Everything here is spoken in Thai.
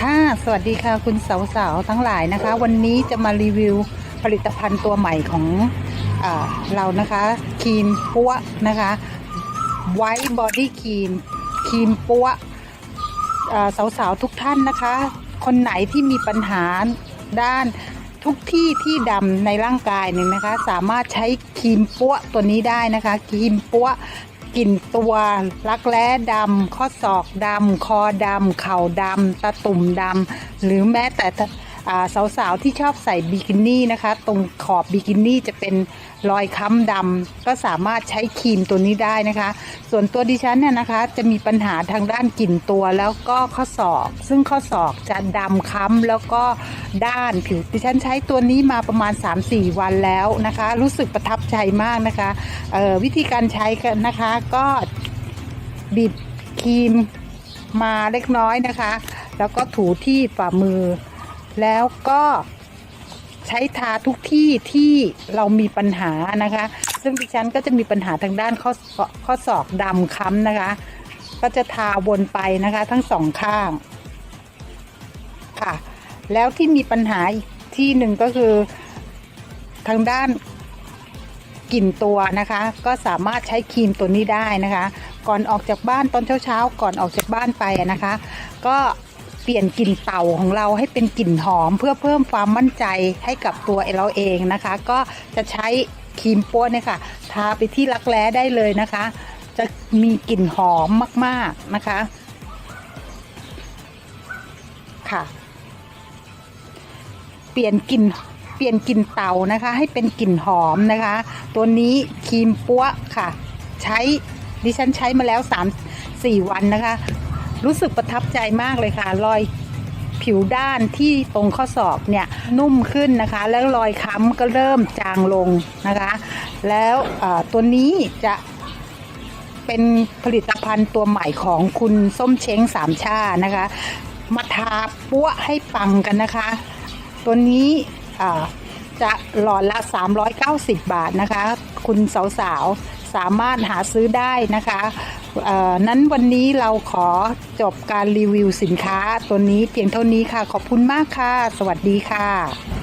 ค่ะ สวัสดีค่ะคุณสาวๆทั้งหลายนะคะ วันนี้จะมารีวิวผลิตภัณฑ์ตัวใหม่ของอเรานะคะครีมปัวนะคะไวท์บอดี้ครีมครีมปัวอ่าสาวๆทุกท่านนะคะ คนไหนที่มีปัญหาด้านทุกที่ที่ดำในร่างกายเนี่ยนะคะ สามารถใช้ครีมปัวตัวนี้ได้นะคะครีมปัว กลิ่นตัวรักแร้ดำข้อศอกดำคอดำเข่าดำตะตุ่มดำหรือแม้แต่ สาวๆที่ชอบใส่บิกินี่นะคะ ตรงขอบบิกินี่จะเป็นรอยค้ำดำก็สามารถใช้ครีมตัวนี้ได้นะคะ ส่วนตัวดิฉันเนี่ยนะคะจะมีปัญหาทางด้านกลิ่นตัวแล้วก็ข้อศอก ซึ่งข้อศอกจะดำค้ำแล้วก็ด้านผิวดิฉันใช้ตัวนี้มาประมาณ 3-4 วันแล้วนะคะ รู้สึกประทับใจมากนะคะวิธีการใช้กันนะคะก็บีบครีมมาเล็กน้อยนะคะ แล้วก็ถูที่ฝ่ามือ แล้วก็ใช้ทาทุกที่ที่เรามีปัญหานะคะ ซึ่งดิฉันก็จะมีปัญหาทางด้านข้อข้อศอกดำค้ำนะคะ ก็จะทาวนไปนะคะ ทั้งสองข้างค่ะ แล้วที่มีปัญหาอีกที่หนึ่งก็คือทางด้านกลิ่นตัวนะคะ ก็สามารถใช้ครีมตัวนี้ได้นะคะ ก่อนออกจากบ้านตอนเช้าๆก่อนออกจากบ้านไปนะคะ ก็ เปลี่ยนกลิ่นเต่าของเราให้เป็นกลิ่นหอม เพื่อเพิ่มความมั่นใจให้กับตัวเราเองนะคะ ก็จะใช้ครีมโป้เนี่ยค่ะ ทาไปที่รักแร้ได้เลยนะคะ จะมีกลิ่นหอมมากๆนะคะ ค่ะ เปลี่ยนกลิ่นเปลี่ยนกลิ่นเต่านะคะ ให้เป็นกลิ่นหอมนะคะ ตัวนี้ครีมปัวค่ะ ใช้ดิฉันใช้มาแล้ว3 4วันนะคะ รู้สึกประทับใจมากเลยค่ะ รอยผิวด้านที่ตรงข้อศอกเนี่ยนุ่มขึ้นนะคะ แล้วรอยค้ำก็เริ่มจางลงนะคะ แล้วตัวนี้จะเป็นผลิตภัณฑ์ตัวใหม่ของคุณส้มเช้งสามชานะคะ มาทาปั้วให้ปังกันนะคะ ตัวนี้จะหลอดละ 390 บาทนะคะ คุณสาวๆ สามารถหาซื้อได้นะคะนั้นวันนี้เราขอจบการรีวิวสินค้าตัวนี้เพียงเท่านี้ค่ะ ขอบคุณมากค่ะ สวัสดีค่ะ